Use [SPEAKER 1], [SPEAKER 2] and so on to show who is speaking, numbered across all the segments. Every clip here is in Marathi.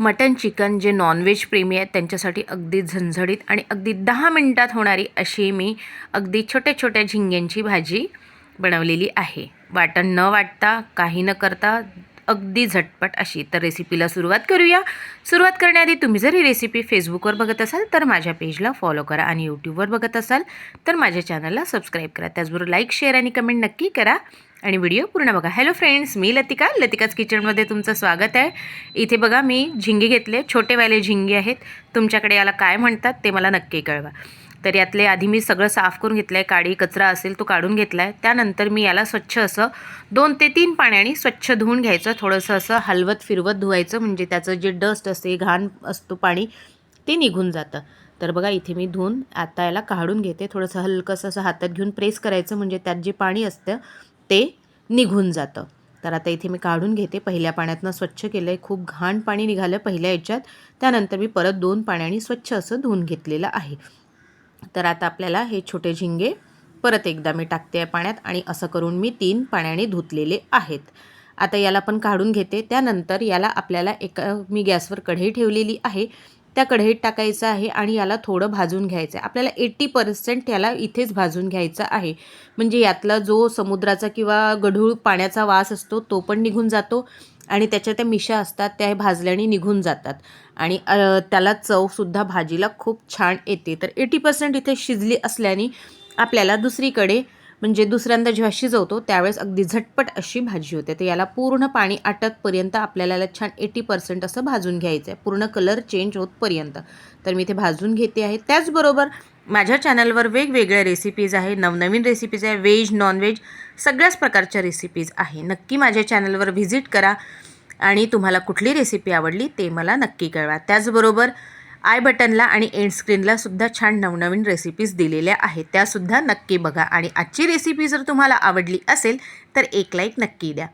[SPEAKER 1] मटन चिकन जे नॉनव्हेज प्रेमी आहेत त्यांच्यासाठी अगदी झणझणीत आणि अगदी दहा मिनटात होणारी अशी मी अगदी छोट्या छोट्या झिंग्यांची भाजी बनवलेली आहे. वाटण न वाटता काही न करता अगदी झटपट अशी. तर रेसिपीला सुरुवात करूया. सुरुवात करण्याआधी तुम्ही जर ही रेसिपी फेसबुकवर बघत असाल तर माझ्या पेजला फॉलो करा आणि यूट्यूबवर बघत असाल तर माझ्या चॅनलला सबस्क्राईब करा. त्याचबरोबर लाईक शेअर आणि कमेंट नक्की करा. आणि व्हिडिओ पूर्ण बघा. हॅलो फ्रेंड्स मी लतिका. लतिकाच किचनमध्ये तुमचं स्वागत आहे. इथे बघा मी झिंगे घेतले. छोटेवाले झिंगे आहेत. तुमच्याकडे याला काय म्हणतात ते मला नक्की कळवा. तर यातले आधी मी सगळं साफ करून घेतलं आहे काडी कचरा असेल तो काढून घेतला आहे त्यानंतर मी याला स्वच्छ असं दोन ते तीन पाण्याने स्वच्छ धुवून घ्यायचं. थोडंसं असं हलवत फिरवत धुवायचं. म्हणजे त्याचं जे डस्ट असते घाण असतो पाणी ते निघून जातं. तर बघा इथे मी धुवून आता याला काढून घेते. थोडंसं हलकंसं असं हातात घेऊन प्रेस करायचं. म्हणजे त्यात जे पाणी असतं ते निघून जातं. तर आता इथे मी काढून घेते. पहिल्या पाण्यातनं स्वच्छ केलं आहे खूप घाण पाणी निघालं पहिल्या याच्यात. त्यानंतर मी परत दोन पाण्याने स्वच्छ असं धुवून घेतलेलं आहे. तर आता आपल्याला हे छोटे झिंगे परत एकदा मी टाकते आहे पाण्यात आणि असं करून मी तीन पाण्याने धुतलेले आहेत. आता याला पण काढून घेते. त्यानंतर याला आपल्याला एक मी गॅसवर कढई ठेवलेली आहे. त्या कढईत टाकायचं आहे आणि याला थोडं भाजून घ्यायचं आहे. आपल्याला एट्टी पर्सेंट याला इथेच भाजून घ्यायचा आहे. म्हणजे यातला जो समुद्राचा किंवा गढूळ पाण्याचा वास असतो तो पण निघून जातो. आणि त्याच्या त्या मिशा असतात त्या भाजल्याने निघून जातात. आणि त्याला चवसुद्धा भाजीला खूप छान येते. तर एटी पर्सेंट इथे शिजली असल्याने आपल्याला दुसरीकडे म्हणजे दुसऱ्यांदा जेव्हा शिजवतो त्यावेळेस अगदी झटपट अशी भाजी होते. तर याला पूर्ण पाणी आटतपर्यंत आपल्याला छान एटी पर्सेंट असं भाजून घ्यायचं आहे पूर्ण कलर चेंज होतपर्यंत. तर मी ते भाजून घेते आहे. त्याचबरोबर माझ्या चॅनलवर वेगवेगळ्या रेसिपीज आहे नवनवीन रेसिपीज आहे व्हेज नॉनव्हेज सगळ्याच प्रकारच्या रेसिपीज आहे. नक्की माझ्या चॅनलवर व्हिजिट करा आणि तुम्हाला कुठली रेसिपी आवडली ते मला नक्की कळवा. त्याचबरोबर आय बटनला आणि एंड स्क्रीनला सुद्धा छान नवनवीन रेसिपीज दिलेल्या आहेत. त्यासुद्धा नक्की बघा. आणि आजची रेसिपी जर तुम्हाला आवडली असेल तर एक लाईक नक्की द्या.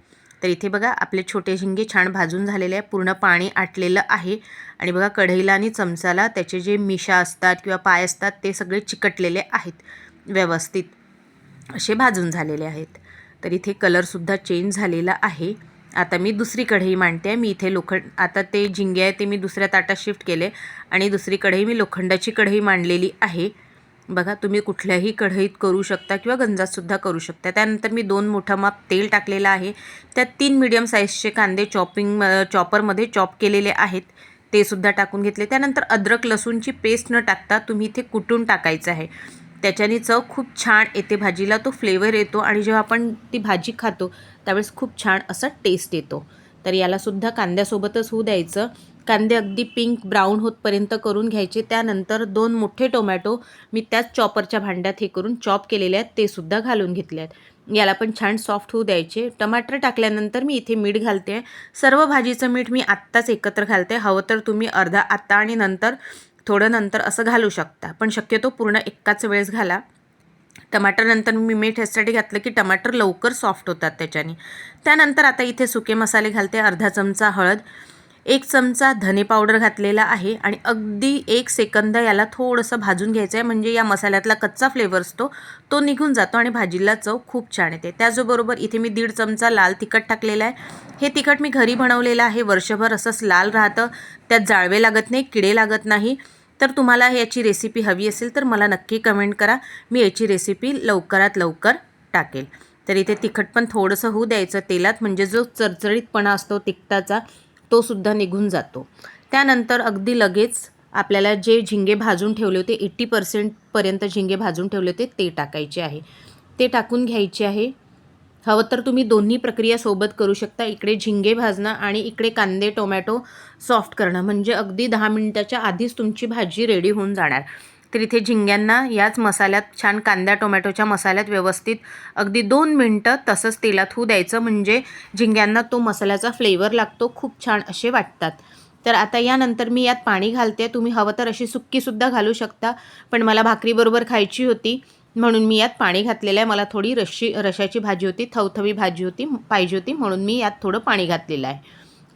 [SPEAKER 1] तर इथे बघा आपले छोटे झिंगे छान भाजून झालेले आहे. पूर्ण पाणी आटलेलं आहे. आणि बघा कढईला आणि चमचाला त्याचे जे मिशा असतात किंवा पाय असतात ते सगळे चिकटलेले आहेत. व्यवस्थित असे भाजून झालेले आहेत. तर इथे कलरसुद्धा चेंज झालेला आहे. आता मी दुसरी कढई मांडते आहे. मी इथे लोखंड आता ते झिंगे आहे ते मी दुसऱ्या ताटात शिफ्ट केले. आणि दुसरी कढई मी लोखंडाची कढई मांडलेली आहे. बघा तुम्ही कुठल्याही कढईत करू शकता किंवा गंजातसुद्धा करू शकता. त्यानंतर मी दोन मोठा माप तेल टाकलेलं आहे. त्यात तीन मिडियम साईजचे कांदे चॉपिंग चॉपरमध्ये चॉप केलेले आहेत. ते सुद्धा टाकून घेतले. त्यानंतर अद्रक लसूणची पेस्ट न टाकता तुम्ही इथे कुटून टाकायचं आहे. त्याच्याने चव खूप छान येते. भाजीला तो फ्लेवर येतो आणि जेव्हा आपण ती भाजी खातो त्यावेळेस खूप छान असा टेस्ट येतो. तर यालासुद्धा कांद्यासोबतच होऊ द्यायचं. कांदे अगदी पिंक ब्राऊन होतपर्यंत करून घ्यायचे. त्यानंतर दोन मोठे टोमॅटो मी त्याच चॉपरच्या भांड्यात हे करून चॉप केलेले आहेत. ते सुद्धा घालून घेतले आहेत. याला पण छान सॉफ्ट होऊ द्यायचे. टमाटर टाकल्यानंतर मी इथे मीठ घालते. सर्व भाजीचं मीठ मी आत्ताच एकत्र घालते. हवं तर तुम्ही अर्धा आत्ता आणि नंतर थोडं नंतर असं घालू शकता. पण शक्यतो पूर्ण एकाच वेळेस घाला. टमाटर नंतर मी मीठ ह्यासाठी घातलं की टमाटर लवकर सॉफ्ट होतात त्याच्याने. त्यानंतर आता इथे सुके मसाले घालते अर्धा चमचा हळद एक चमचा धने पावडर घातलेला आहे आणि अगदी एक सेकंद याला थोडंसं भाजून घ्यायचं आहे म्हणजे या मसाल्यातला कच्चा फ्लेवर असतो तो निघून जातो आणि भाजीला चव खूप छान येते. त्याचबरोबर इथे मी दीड चमचा लाल तिखट टाकलेला आहे. हे तिखट मी घरी बनवलेलं आहे. वर्षभर असंच लाल राहतं. त्यात जाळवे लागत नाही किडे लागत नाही. तर तुम्हाला याची रेसिपी हवी असेल तर मला नक्की कमेंट करा. मी याची रेसिपी लवकरात लवकर टाकेल. तर इथे तिखट पण थोडंसं होऊ द्यायचं तेलात. म्हणजे जो चरचरीतपणा असतो तिखटाचा तो सुद्धा निघून जातो. त्यानंतर अगदी लगेच आपल्याला जे झिंगे भाजून ठेवले होते एट्टी पर्सेंटपर्यंत झिंगे भाजून ठेवले होते ते टाकायचे आहे. ते टाकून घ्यायचे आहे. हवं तर तुम्ही दोन्ही प्रक्रिया सोबत करू शकता. इकडे झिंगे भाजणं आणि इकडे कांदे टोमॅटो सॉफ्ट करणं. म्हणजे अगदी दहा मिनिटाच्या आधीच तुमची भाजी रेडी होऊन जाणार. तर इथे झिंग्यांना याच मसाल्यात छान कांद्या टोमॅटोच्या मसाल्यात व्यवस्थित अगदी दोन मिनटं तसंच तेलात होऊ द्यायचं. म्हणजे झिंग्यांना तो मसाल्याचा फ्लेवर लागतो खूप छान असे वाटतात. तर आता यानंतर मी यात पाणी घालते. तुम्ही हवं तर अशी सुक्कीसुद्धा घालू शकता. पण मला भाकरीबरोबर खायची होती. म्हणून मी यात पाणी घातलेलं आहे. मला थोडी रशी रशाची भाजी होती थवथवी भाजी होती पाहिजे होती म्हणून मी यात थोडं पाणी घातलेलं आहे.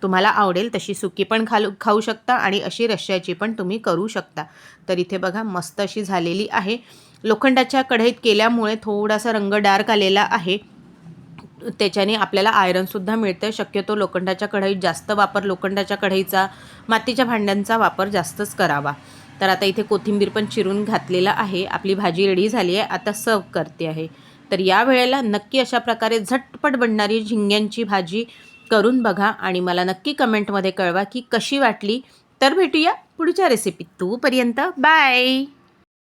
[SPEAKER 1] तुम्हाला आवडेल तशी सुकी पण खालू खाऊ शकता आणि अशी रश्याची पण तुम्ही करू शकता. तर इथे बघा मस्त अशी झालेली आहे. लोखंडाच्या कढईत केल्यामुळे थोडासा रंग डार्क आलेला आहे. त्याच्याने आपल्याला आयरनसुद्धा मिळतं शक्यतो लोखंडाच्या कढईत जास्त वापर लोखंडाच्या कढईचा मातीच्या भांड्यांचा वापर जास्तच करावा. तर आता इथे कोथिंबीर पण चिरून घातलेला आहे. आपली भाजी रेडी झाली आहे. आता सर्व करते आहे. तर या वेळेला नक्की अशा प्रकारे झटपट बनणारी झिंग्यांची भाजी करून बघा आणि मला नक्की कमेंटमध्ये कळवा की कशी वाटली. तर भेटूया पुढच्या रेसिपीत तूपर्यंत. बाय